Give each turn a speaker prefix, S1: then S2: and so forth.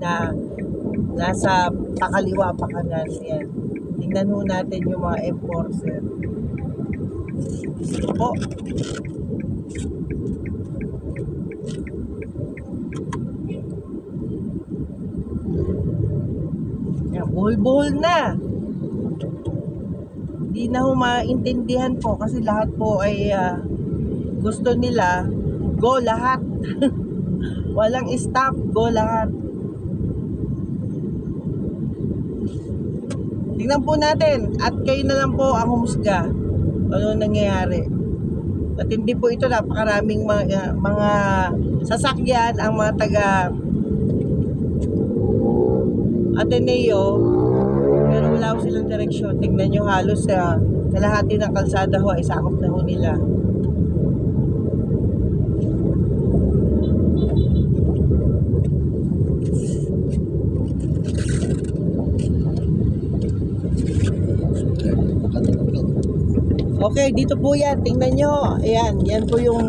S1: na nasa pakaliwa pa kanan. Yan. Tingnan ho natin yung mga enforcer. Ito po. Yan, buhol-buhol na. Hindi na ho maintindihan po kasi lahat po ay ah, gusto nila go lahat. Walang stop, go lahat. Tingnan po natin at kayo na lang po ang humusga. Ano nangyayari? At hindi po ito napakaraming mga, mga sasakyan ang mga taga Ateneo pero wala ko silang direksyon. Tingnan nyo halos sa kalahati ng kalsada ho ay sakop na ho nila. Okay, dito po yan. Tingnan nyo. Ayan, yan po yung